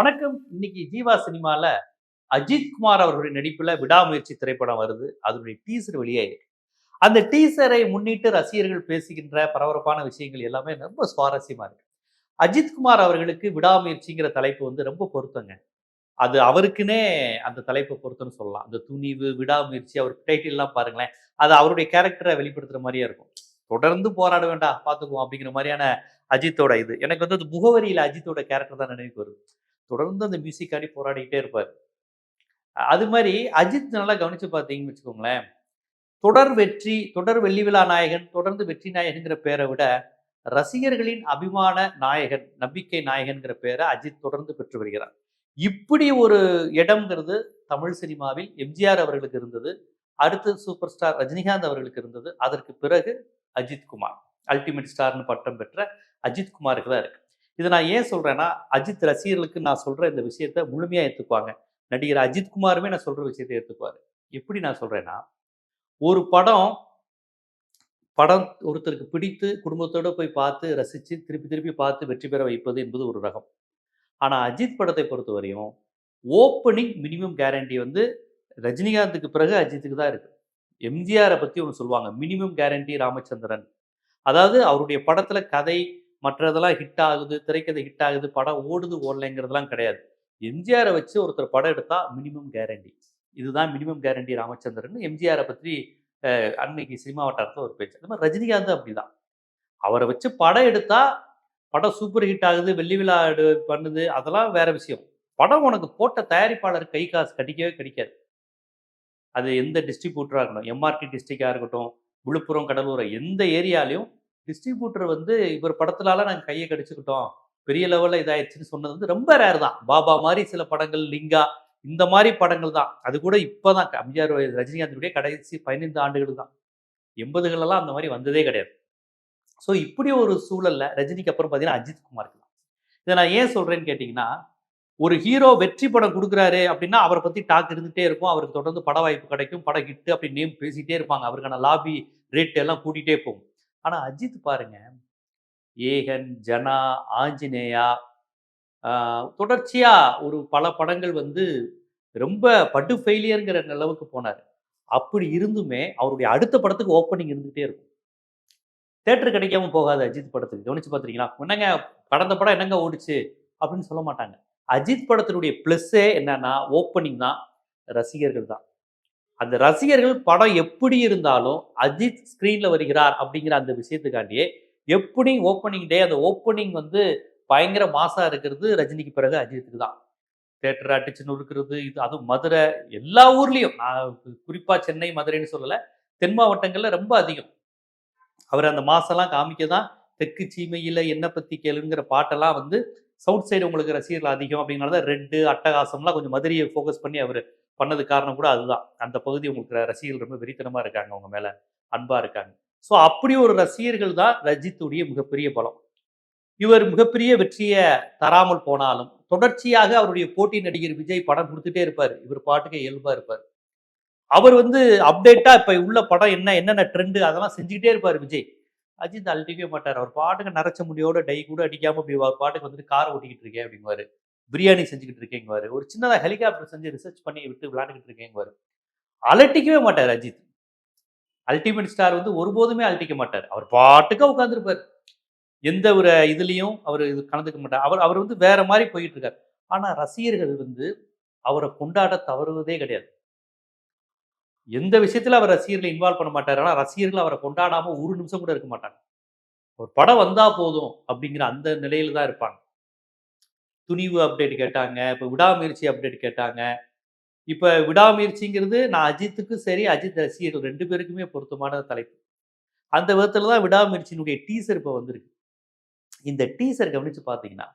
வணக்கம். இன்னைக்கு ஜீவா சினிமாவில் அஜித் குமார் அவர்களுடைய நடிப்பில் விடாமுயற்சி திரைப்படம் வருது. அதனுடைய டீசர் வெளியாயிருக்கு அந்த டீசரை முன்னிட்டு ரசிகர்கள் பேசுகின்ற பரபரப்பான விஷயங்கள் எல்லாமே ரொம்ப சுவாரஸ்யமா இருக்கு. அஜித் குமார் அவர்களுக்கு விடாமுயற்சிங்கிற தலைப்பு வந்து ரொம்ப பொருத்தங்க. அது அவருக்குன்னே அந்த தலைப்பை பொருத்தம்னு சொல்லலாம். அந்த துணிவு விடாமுயற்சி அவர் டைட்டில் எல்லாம் பாருங்களேன். அது அவருடைய கேரக்டரை வெளிப்படுத்துகிற மாதிரியே இருக்கும். தொடர்ந்து போராட வேண்டாம் பார்த்துக்குவோம் அப்படிங்கிற மாதிரியான அஜித்தோட இது. எனக்கு வந்து அது முகவரியில் அஜித்தோட கேரக்டர் தான் நினைவுக்கு வருது. தொடர்ந்து அந்த மியூசிக் போராடிக்கிட்டே இருப்பார். அது மாதிரி அஜித் நல்லா கவனிச்சு பார்த்தீங்கன்னு வச்சுக்கோங்களேன் தொடர் வெற்றி தொடர் வெள்ளி விழா நாயகன் தொடர்ந்து வெற்றி நாயகன்கிற பேரை விட ரசிகர்களின் அபிமான நாயகன் நம்பிக்கை நாயகன்கிற பேரை அஜித் தொடர்ந்து பெற்று வருகிறார். இப்படி ஒரு இடம்ங்கிறது தமிழ் சினிமாவில் எம்ஜிஆர் அவர்களுக்கு இருந்தது அடுத்து சூப்பர் ஸ்டார் ரஜினிகாந்த் அவர்களுக்கு இருந்தது. அதற்கு பிறகு அஜித் குமார் அல்டிமேட் ஸ்டார்னு பட்டம் பெற்ற அஜித் குமாருக்கு தான் இருக்கு. இதை நான் ஏன் சொல்கிறேன்னா அஜித் ரசிகர்களுக்கு நான் சொல்கிற இந்த விஷயத்த முழுமையாக ஏற்றுக்குவாங்க நடிகர் அஜித் குமாருமே நான் சொல்கிற விஷயத்தை ஏற்றுக்குவார் எப்படி நான் சொல்கிறேன்னா ஒரு படம் படம் ஒருத்தருக்கு பிடித்து குடும்பத்தோடு போய் பார்த்து ரசித்து திருப்பி திருப்பி பார்த்து வெற்றி பெற வைப்பது என்பது ஒரு ரகம். ஆனால் அஜித் படத்தை பொறுத்த வரையும் ஓப்பனிங் மினிமம் கேரண்டி வந்து ரஜினிகாந்துக்கு பிறகு அஜித்துக்கு தான் இருக்குது எம்ஜிஆரை பற்றி ஒன்று சொல்லுவாங்க மினிமம் கேரண்டி ராமச்சந்திரன். அதாவது அவருடைய படத்தில் கதை மற்றதெல்லாம் ஹிட் ஆகுது திரைக்கதை ஹிட் ஆகுது படம் ஓடுது ஓடலைங்கிறதெல்லாம் கிடையாது. எம்ஜிஆரை வச்சு ஒருத்தர் படம் எடுத்தால் மினிமம் கேரண்டி இதுதான் மினிமம் கேரண்டி ராமச்சந்திரன். எம்ஜிஆரை பற்றி அன்னைக்கு சினிமா வட்டாரத்தில் ஒரு பேச்சு. அது மாதிரி ரஜினிகாந்த் அப்படிதான். அவரை வச்சு படம் எடுத்தால் படம் சூப்பர் ஹிட் ஆகுது வெள்ளி விழா எடு- பண்ணுது அதெல்லாம் வேற விஷயம். படம் உனக்கு போட்ட தயாரிப்பாளர் கை காசு கடிக்கவே கிடைக்காது அது எந்த டிஸ்ட்ரிபியூட்டராக இருக்கட்டும் எம்ஆர்டி டிஸ்ட்ரிக்டாக இருக்கட்டும் விழுப்புரம் கடலூர் எந்த ஏரியாலையும் டிஸ்ட்ரிபியூட்டர் வந்து இவர் படத்துலால நாங்கள் கையை கடிச்சுக்கிட்டோம். பெரிய லெவலில் இதாயிடுச்சுன்னு சொன்னது வந்து ரொம்ப ரேர் தான். பாபா மாதிரி சில படங்கள் லிங்கா இந்த மாதிரி படங்கள் தான். அது கூட இப்போ தான் எம்ஜிஆர் ரஜினிகாந்தினுடைய கடைசி பதினைந்து ஆண்டுகள் தான். எண்பதுகளெல்லாம் அந்த மாதிரி வந்ததே கிடையாது. ஸோ இப்படி ஒரு சூழல்ல ரஜினிக்கு அப்புறம் பார்த்தீங்கன்னா அஜித் குமார் தான். இதை நான் ஏன் சொல்கிறேன்னு கேட்டிங்கன்னா ஒரு ஹீரோ வெற்றி படம் கொடுக்குறாரு அப்படின்னா அவரை பற்றி டாக் இருந்துகிட்டே இருக்கும். அவருக்கு தொடர்ந்து பட வாய்ப்பு கிடைக்கும் படம் ஹிட்டு அப்படி நேம் பேசிகிட்டே இருப்பாங்க. அவருக்கான லாபி ரேட் எல்லாம் கூட்டிகிட்டே போகும். ஆனால் அஜித் பாருங்க. ஏகன் ஜனா ஆஞ்சநேயா தொடர்ச்சியாக ஒரு பல படங்கள் வந்து ரொம்ப பட்டு ஃபெயிலியருங்கிற நிலவுக்கு போனார். அப்படி இருந்துமே அவருடைய அடுத்த படத்துக்கு ஓப்பனிங் இருந்துகிட்டே இருக்கும். தேட்டர் கிடைக்காம போகாது அஜித் படத்துக்கு. கவனிச்சு பார்த்துருக்கீங்களா என்னங்க கடந்த படம் என்னங்க ஓடிச்சு? அப்படின்னு சொல்ல மாட்டாங்க. அஜித் படத்தினுடைய ப்ளஸ்ஸே என்னன்னா ஓப்பனிங் தான் ரசிகர்கள் தான். அந்த ரசிகர்கள் படம் எப்படி இருந்தாலும் அஜித் ஸ்க்ரீன்ல வருகிறார் அப்படிங்கிற அந்த விஷயத்துக்காண்டியே எப்படி ஓப்பனிங் டே அந்த ஓப்பனிங் வந்து பயங்கர மாசா இருக்கிறது ரஜினிக்கு பிறகு அஜித்துக்கு தான். தேட்டர் அடிச்சு நொறுக்கிறது இது அதுவும் மதுரை எல்லா ஊர்லேயும். நான் குறிப்பா சென்னை மதுரைன்னு சொல்லலை தென் மாவட்டங்கள்ல ரொம்ப அதிகம். அவர் அந்த மாசெல்லாம் காமிக்க தான் தெற்கு சீமையில் என்ன பத்தி கேளுங்கிற பாட்டெல்லாம் வந்து சவுத் சைடு உங்களுக்கு ரசிகர்கள் அதிகம் அப்படிங்கிறத ரெட்டு அட்டகாசம்லாம் கொஞ்சம் மதுரையை ஃபோக்கஸ் பண்ணி அவர் பண்ணது காரணம் கூட அதுதான். அந்த பகுதி உங்களுக்கு ரசிகர்கள் ரொம்ப வெறித்தனமாக இருக்காங்க அவங்க மேலே அன்பாக இருக்காங்க. ஸோ அப்படி ஒரு ரசிகர்கள் தான் ரஜித்துடைய மிகப்பெரிய பலம். இவர் மிகப்பெரிய வெற்றியை தராமல் போனாலும் தொடர்ச்சியாக அவருடைய போட்டி நடிகர் விஜய் படம் கொடுத்துட்டே இருப்பார். இவர் பாட்டுக்கு இயல்பாக இருப்பார். அவர் வந்து அப்டேட்டாக இப்போ உள்ள படம் என்ன என்னென்ன ட்ரெண்டு அதெல்லாம் செஞ்சுக்கிட்டே இருப்பார் விஜய். அஜித் அழட்டிக்கவே மாட்டார். அவர் பாட்டுக்கு நரைச்ச முடியோட டை கூட அடிக்காமல் அப்படி அவர் பாட்டுக்கு வந்துட்டு கார் ஓட்டிக்கிட்டு இருக்கேன் அப்படிங்குவாரு. பிரியாணி செஞ்சுக்கிட்டு இருக்கேங்குவாரு. ஒரு சின்னதாக ஹெலிகாப்டர் செஞ்சு ரிசர்ச் பண்ணி விட்டு விளையாண்டுக்கிட்டு இருக்கேங்குவாரு. அலட்டிக்கவே மாட்டார் அஜித். அல்டிமேட் ஸ்டார் வந்து ஒருபோதுமே அழட்டிக்க மாட்டார். அவர் பாட்டுக்காக உட்காந்துருப்பார் எந்த ஒரு இதுலயும் அவர் இது கலந்துக்க மாட்டார். அவர் அவர் வந்து வேற மாதிரி போயிட்டு இருக்கார் ஆனா ரசிகர்கள் வந்து அவரை கொண்டாட தவறுவதே கிடையாது. எந்த விஷயத்துல அவர் ரசிகர்களை இன்வால்வ் பண்ண மாட்டார் ஆனா ரசிகர்கள் அவரை கொண்டாடாம ஒரு நிமிஷம் கூட இருக்க மாட்டாங்க. ஒரு படம் வந்தா போதும் அப்படிங்கிற அந்த நிலையில தான் இருப்பாங்க. துணிவு அப்டேட் கேட்டாங்க இப்போ விடாமுயற்சி அப்டேட் கேட்டாங்க. இப்போ விடாமுயற்சிங்கிறது நான் அஜித்துக்கும் சரி அஜித் ரசிகர்கள் ரெண்டு பேருக்குமே பொருத்தமான தலைப்பு. அந்த விதத்தில் தான் விடாமுயற்சியினுடைய டீசர் இப்போ வந்திருக்கு. இந்த டீசர் கவனிச்சு பார்த்தீங்கன்னா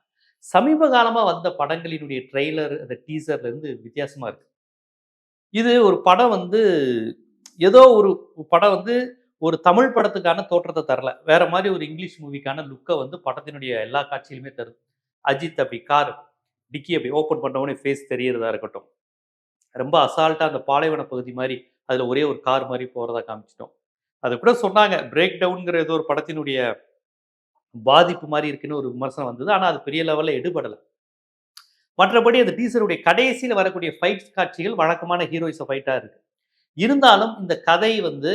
சமீப காலமாக வந்த படங்களினுடைய ட்ரெய்லர் அந்த டீசர்லேருந்து வித்தியாசமாக இருக்குது இருக்கு. இது ஒரு படம் வந்து ஏதோ ஒரு படம் வந்து ஒரு தமிழ் படத்துக்கான தோற்றத்தை தரல. வேற மாதிரி ஒரு இங்கிலீஷ் மூவிக்கான லுக்கை வந்து படத்தினுடைய எல்லா காட்சியிலுமே தருது. அஜித் அப்படி கார் டிக்கி அப்படி ஓப்பன் பண்ண ஃபேஸ் தெரியறதா இருக்கட்டும். ரொம்ப அசால்ட்டாக அந்த பாலைவன பகுதி மாதிரி அதில் ஒரே ஒரு கார் மாதிரி போகிறதா காமிச்சிட்டோம். அது கூட சொன்னாங்க பிரேக் டவுன்ங்கிற ஏதோ ஒரு படத்தினுடைய பாதிப்பு மாதிரி இருக்குன்னு ஒரு விமர்சனம் வந்தது. ஆனால் அது பெரிய லெவலில் எடுபடலை. மற்றபடி அந்த டீசருடைய கடைசியில் வரக்கூடிய ஃபைட் காட்சிகள் வழக்கமான ஹீரோயிச ஃபைட்டாக இருக்கு. இருந்தாலும் இந்த கதை வந்து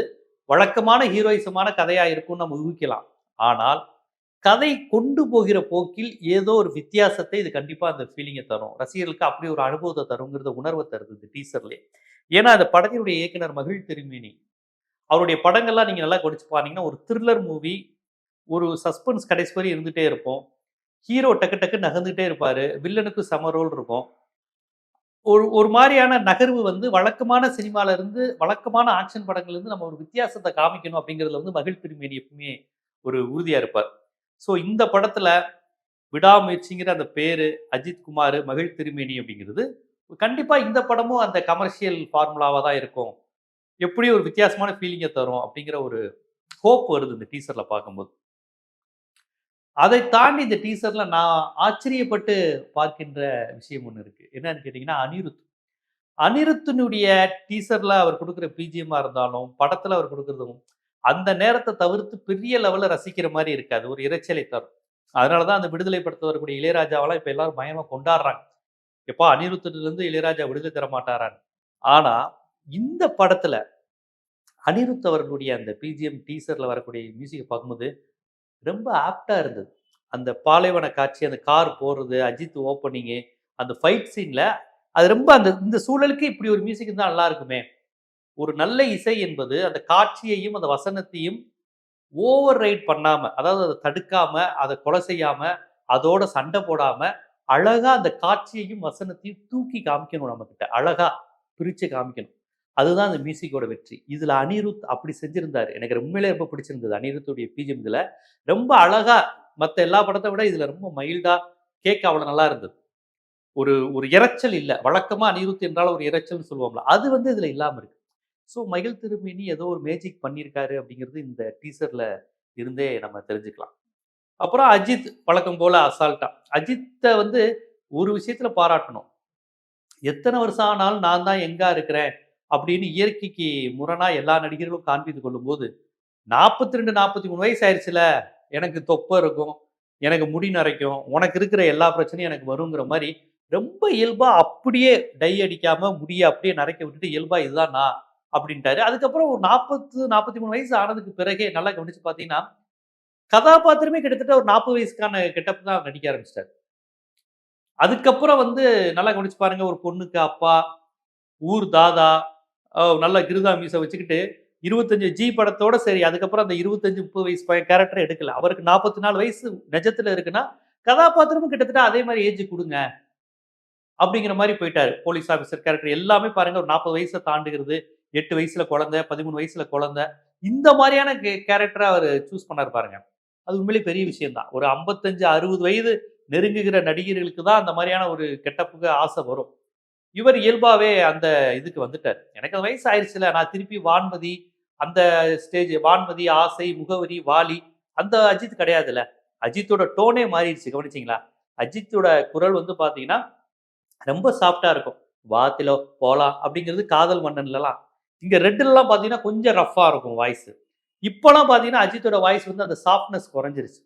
வழக்கமான ஹீரோயிசமான கதையாக இருக்கும்னு நம்ம ஊகிக்கலாம். ஆனால் கதை கொண்டு போகிற போக்கில் ஏதோ ஒரு வித்தியாசத்தை இது கண்டிப்பாக அந்த ஃபீலிங்கை தரும். ரசிகர்களுக்கு அப்படி ஒரு அனுபவத்தை தருங்கிறத உணர்வை தருது இந்த டீசர்லேயே ஏன்னா அந்த படத்தினுடைய இயக்குனர் மகிழ் திருமேனி. அவருடைய படங்கள்லாம் நீங்கள் நல்லா கவனிச்சு பாருங்கன்னா ஒரு த்ரில்லர் மூவி ஒரு சஸ்பென்ஸ் கடைசி வரை இருந்துகிட்டே இருப்போம். ஹீரோ டக்கு டக்கு நகர்ந்துகிட்டே இருப்பார். வில்லனுக்கு சம ரோல் இருக்கும். ஒரு ஒரு மாதிரியான நகர்வு வந்து வழக்கமான சினிமாவிலேருந்து வழக்கமான ஆக்ஷன் படங்கள்லேருந்து நம்ம ஒரு வித்தியாசத்தை காமிக்கணும் அப்படிங்கிறதுல வந்து மகிழ் திருமேனி எப்பவுமே ஒரு உறுதியாக இருப்பார். ஸோ இந்த படத்துல விடாமுயற்சிங்கிற அந்த பேரு அஜித் குமார் மகிழ் திருமேனி அப்படிங்கிறது கண்டிப்பா இந்த படமும் அந்த கமர்ஷியல் ஃபார்முலாவா தான் இருக்கும். எப்படி ஒரு வித்தியாசமான ஃபீலிங்கை தரும் அப்படிங்கிற ஒரு ஹோப் வருது இந்த டீசர்ல பார்க்கும்போது. அதை தாண்டி இந்த டீசர்ல நான் ஆச்சரியப்பட்டு பார்க்கின்ற விஷயம் ஒன்று இருக்கு. என்னன்னு கேட்டிங்கன்னா அனிருத். அனிருத்தினுடைய டீசர்ல அவர் கொடுக்குற பிஜிஎம்மா இருந்தாலும் படத்துல அவர் கொடுக்குறதும் அந்த நேரத்தை தவிர்த்து பெரிய லெவலில் ரசிக்கிற மாதிரி இருக்காது. ஒரு இறைச்சலை தரும். அதனாலதான் அந்த விடுதலை படுத்த வரக்கூடிய இளையராஜாவெல்லாம் இப்போ எல்லாரும் பயமாக கொண்டாடுறாங்க. எப்பா அனிருத்திலிருந்து இளையராஜா விடுதலை தர மாட்டாரான்னு. ஆனால் இந்த படத்தில் அனிருத் அவர்களுடைய அந்த பிஜிஎம் டீசரில் வரக்கூடிய மியூசிக்கை பார்க்கும்போது ரொம்ப ஆப்டாக இருந்தது. அந்த பாலைவன காட்சி அந்த கார் போடுறது அஜித் ஓப்பனிங்கு அந்த ஃபைட் சீனில் அது ரொம்ப அந்த இந்த சூழலுக்கு இப்படி ஒரு மியூசிக் தான் நல்லா இருக்குமே. ஒரு நல்ல இசை என்பது அந்த காட்சியையும் அந்த வசனத்தையும் ஓவர் ரைட் பண்ணாம அதாவது அதை தடுக்காம அதை கொலை செய்யாம அதோட சண்டை போடாம அழகா அந்த காட்சியையும் வசனத்தையும் தூக்கி காமிக்கணும் நம்ம கிட்ட அழகா பிரிச்சு காமிக்கணும். அதுதான் அந்த மியூசிக்கோட வெற்றி. இதுல அனிருத் அப்படி செஞ்சிருந்தாரு. எனக்கு உண்மையிலே ரொம்ப பிடிச்சிருந்தது. அனிருத்துடைய பிஜிஎம் இதுல. ரொம்ப அழகா மற்ற எல்லா படத்தை விட இதுல ரொம்ப மைல்டா கேட்க அவ்வளவு நல்லா இருந்தது. ஒரு ஒரு இரைச்சல் இல்லை. வழக்கமா அனிருத் என்றால் ஒரு இரைச்சல்னு சொல்லுவோம்ல. அது வந்து இதுல இல்லாம இருக்கு. ஸோ மகிழ் திருமேனி ஏதோ ஒரு மேஜிக் பண்ணியிருக்காரு அப்படிங்கிறது இந்த டீசரில் இருந்தே நம்ம தெரிஞ்சுக்கலாம். அப்புறம் அஜித் பழக்கம் போல அசால்ட்டா அஜித்தை வந்து ஒரு விஷயத்தில் பாராட்டணும். எத்தனை வருஷம் ஆனாலும் நான் தான் எங்கா இருக்கிறேன் அப்படின்னு இயற்கைக்கு முரணாக எல்லா நடிகர்களும் காண்பித்து கொள்ளும்போது நாற்பத்தி ரெண்டு நாற்பத்தி மூணு வயசு ஆயிடுச்சுல எனக்கு தொப்பை இருக்கும் எனக்கு முடி நரைக்கும் உனக்கு இருக்கிற எல்லா பிரச்சனையும் எனக்கு வருங்கிற மாதிரி ரொம்ப இயல்பாக அப்படியே டை அடிக்காமல் முடிய அப்படியே நரைக்க விட்டுட்டு இயல்பாக இதுதான் நான். அப்படின்ட்டாரு. அதுக்கப்புறம் ஒரு நாற்பத்து நாற்பத்தி மூணு வயசு ஆனதுக்கு பிறகே நல்லா கவனிச்சு பார்த்தீங்கன்னா கதாபாத்திரமே கிட்டத்தட்ட ஒரு நாற்பது வயசுக்கான கெட்டப் தான் நடிக்க ஆரம்பிச்சிட்டாரு. அதுக்கப்புறம் வந்து நல்லா கவனிச்சு பாருங்க ஒரு பொண்ணுக்கு அப்பா ஊர் தாதா நல்லா நல்ல கிருதா மீசை வச்சுக்கிட்டு இருபத்தஞ்சு ஜி படத்தோட சரி அதுக்கப்புறம் அந்த இருபத்தஞ்சு முப்பது வயசு பையன் கேரக்டர் எடுக்கல. அவருக்கு நாற்பத்தி நாலு வயசு நிஜத்துல இருக்குன்னா கதாபாத்திரமும் கிட்டத்தட்ட அதே மாதிரி ஏஜ் கொடுங்க. அப்படிங்கிற மாதிரி போயிட்டாரு. போலீஸ் ஆஃபீஸர் கேரக்டர் எல்லாமே பாருங்க ஒரு நாற்பது வயசை தாண்டுகிறது. எட்டு வயசுல குழந்தை பதிமூணு வயசுல குழந்தை இந்த மாதிரியான கேரக்டரை அவர் சூஸ் பண்ணார் பாருங்க. அது உண்மையிலே பெரிய விஷயம்தான். ஒரு ஐம்பத்தஞ்சு அறுபது வயது நெருங்குகிற நடிகர்களுக்கு தான் அந்த மாதிரியான ஒரு கெட்டப்புக்கு ஆசை வரும். இவர் இயல்பாவே அந்த இதுக்கு வந்துட்டார். எனக்கு அந்த வயசு ஆயிடுச்சுல நான் திருப்பி வான்மதி அந்த ஸ்டேஜ் வான்மதி ஆசை முகவரி வாலி அந்த அஜித் கிடையாதுல்ல அஜித்தோட டோனே மாறிடுச்சு கவனிச்சிங்களா? அஜித்தோட குரல் வந்து பார்த்தீங்கன்னா ரொம்ப சாஃப்டா இருக்கும். வாத்திலோ போலாம் அப்படிங்கிறது காதல் மன்னன்லலாம். இங்கே ரெட்டிலலாம் பார்த்தீங்கன்னா கொஞ்சம் ரஃப்பாக இருக்கும் வாய்ஸ் இப்போலாம் பார்த்தீங்கன்னா அஜித்தோட வாய்ஸ் வந்து அந்த சாஃப்ட்னஸ் குறைஞ்சிருச்சு.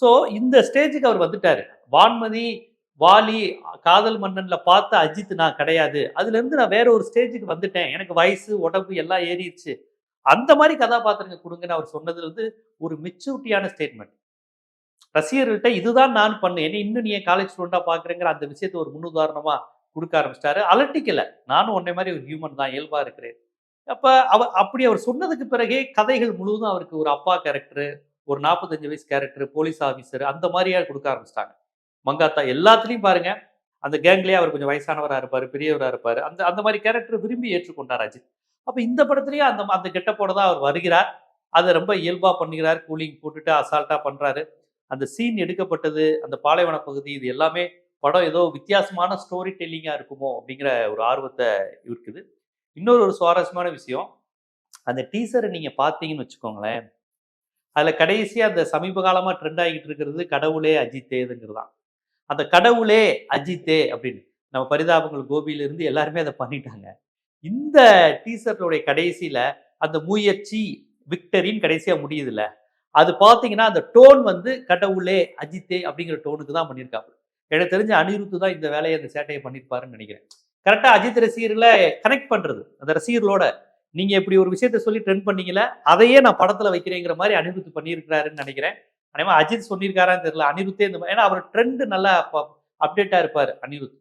ஸோ இந்த ஸ்டேஜுக்கு அவர் வந்துட்டாரு. வான்மதி வாலி காதல் மன்னனில் பார்த்த அஜித் நான் கிடையாது. அதுலேருந்து நான் வேற ஒரு ஸ்டேஜுக்கு வந்துட்டேன். எனக்கு வயசு உடம்பு எல்லாம் ஏறிடுச்சு. அந்த மாதிரி கதாபாத்திரங்க கொடுங்கன்னு அவர் சொன்னது வந்து ஒரு மெச்சூரிட்டியான ஸ்டேட்மெண்ட் ரசிகர்கள்ட்ட இதுதான் நான் பண்ணேன். என்ன இன்னும் நீ காலேஜ் ஸ்டூடெண்டாக பார்க்குறேங்கிற அந்த விஷயத்தை ஒரு முன்னுதாரணமாக கொடுக்க ஆரம்பிச்சிட்டாரு. அலட்டிக்கலை நானும் உன்னை மாதிரி ஒரு ஹியூமன் தான் இயல்பாக இருக்கிறேன். அப்போ அவர் அப்படி அவர் சொன்னதுக்கு பிறகே கதைகள் முழுவதும் அவருக்கு ஒரு அப்பா கேரக்டரு ஒரு நாற்பத்தஞ்சு வயசு கேரக்டர் போலீஸ் ஆஃபீஸர் அந்த மாதிரியா கொடுக்க ஆரம்பிச்சிட்டாங்க. மங்காத்தா எல்லாத்துலேயும் பாருங்க அந்த கேங்லேயே அவர் கொஞ்சம் வயசானவராக இருப்பார் பெரியவராக இருப்பார். அந்த அந்த மாதிரி கேரக்டர் விரும்பி ஏற்றுக்கொண்டார் அஜித். அப்போ இந்த படத்துலயும் அந்த அந்த கெட்டப்போட தான் அவர் வருகிறார். அதை ரொம்ப இயல்பாக பண்ணுகிறார் கூலிங் போட்டுட்டு அசால்ட்டாக பண்ணுறாரு அந்த சீன் எடுக்கப்பட்டது அந்த பாலைவன பகுதி இது எல்லாமே படம் ஏதோ வித்தியாசமான ஸ்டோரி டெல்லிங்காக இருக்குமோ அப்படிங்கிற ஒரு ஆர்வத்தை இருக்குது இன்னொரு ஒரு சுவாரஸ்யமான விஷயம். அந்த டீசரை நீங்கள் பார்த்தீங்கன்னு வச்சுக்கோங்களேன். அதில் கடைசியாக அந்த சமீப காலமாக ட்ரெண்ட் ஆகிட்டு இருக்கிறது கடவுளே அஜித்தேதுங்கிறதான். அந்த கடவுளே அஜித்தே அப்படின்னு நம்ம பரிதாபங்கள் கோபியிலிருந்து எல்லாருமே அதை பண்ணிட்டாங்க. இந்த டீசர்னுடைய கடைசியில் அந்த முயற்சி விக்டரின்னு கடைசியாக முடியுதுல்ல. அது பார்த்தீங்கன்னா அந்த டோன் வந்து கடவுளே அஜித்தே அப்படிங்கிற டோனுக்கு தான் பண்ணியிருக்காங்க எனக்கு தெரிஞ்ச அனிருத்து தான் இந்த வேலையை அந்த சேட்டையை பண்ணியிருப்பாருன்னு நினைக்கிறேன். கரெக்டாக அஜித் ரசிகர்களை கனெக்ட் பண்ணுறது அந்த ரசிகர்களோட நீங்கள் இப்படி ஒரு விஷயத்த சொல்லி ட்ரெண்ட் பண்ணீங்களே அதையே நான் படத்தில் வைக்கிறேங்கிற மாதிரி அனிருத் பண்ணியிருக்கிறாருன்னு நினைக்கிறேன். அதே மாதிரி அஜித் சொல்லியிருக்காரான்னு தெரியல அனிருத்தே இந்த மாதிரி ஏன்னா அவர் ட்ரெண்ட் நல்லா அப்டேட்டாக இருப்பார் அனிருத்.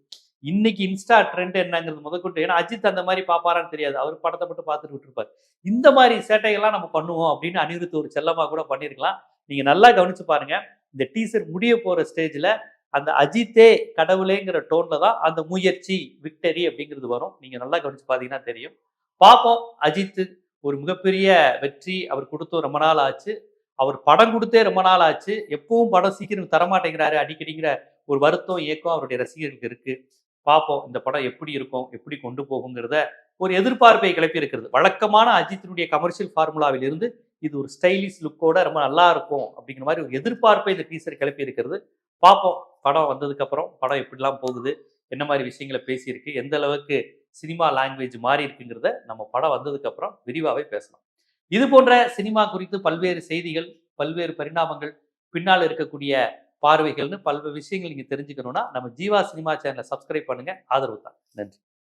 இன்னைக்கு இன்ஸ்டா ட்ரெண்ட் என்னங்கிறது முதற்கொண்டு ஏன்னா அஜித் அந்த மாதிரி பாப்பாரான்னு தெரியாது. அவர் படத்தை மட்டும் பார்த்துட்டு விட்டுருப்பார். இந்த மாதிரி சேட்டைகள்லாம் நம்ம பண்ணுவோம் அப்படின்னு அனிருத் ஒரு செல்லமாக கூட பண்ணியிருக்கலாம். நீங்கள் நல்லா கவனிச்சு பாருங்க. இந்த டீசர் முடிய போகிற ஸ்டேஜில் அந்த அஜித்தே கடவுளேங்கிற டோன்ல தான் அந்த முயற்சி விக்டரி அப்படிங்கிறது வரும். நீங்க நல்லா கவனிச்சு பாத்தீங்கன்னா தெரியும். பார்ப்போம் அஜித் ஒரு மிகப்பெரிய வெற்றி அவர் கொடுத்தும் ரொம்ப நாள் ஆச்சு. அவர் படம் கொடுத்தே ரொம்ப நாள் ஆச்சு. எப்பவும் படம் சீக்கிரம் தரமாட்டேங்கிறாரு. அடிக்கடிங்கிற ஒரு வருத்தம் இயக்கம் அவருடைய ரசிகர்களுக்கு இருக்கு. பார்ப்போம் இந்த படம் எப்படி இருக்கும்? எப்படி கொண்டு போகுங்கிறத ஒரு எதிர்பார்ப்பை கிளப்பி இருக்கிறது. வழக்கமான அஜித்தினுடைய கமர்ஷியல் ஃபார்முலாவில் இருந்து இது ஒரு ஸ்டைலிஷ் லுக்கோட ரொம்ப நல்லா இருக்கும் அப்படிங்கிற மாதிரி ஒரு எதிர்பார்ப்பை இந்த டீசர் கிளப்பி இருக்கிறது. பார்ப்போம் படம் வந்ததுக்கு அப்புறம் படம் எப்படிலாம் போகுது என்ன மாதிரி விஷயங்களை பேசியிருக்கு எந்த அளவுக்கு சினிமா லாங்குவேஜ் மாறி இருக்குங்கிறத நம்ம படம் வந்ததுக்கு அப்புறம் விரிவாகவே பேசலாம். இது போன்ற சினிமா குறித்து பல்வேறு செய்திகள் பல்வேறு பரிணாமங்கள் பின்னால் இருக்கக்கூடிய பார்வைகள்னு பல்வேறு விஷயங்கள் நீங்க தெரிஞ்சுக்கணும்னா நம்ம ஜீவா சினிமா சேனலை சப்ஸ்கிரைப் பண்ணுங்க. ஆதரவு தான். நன்றி.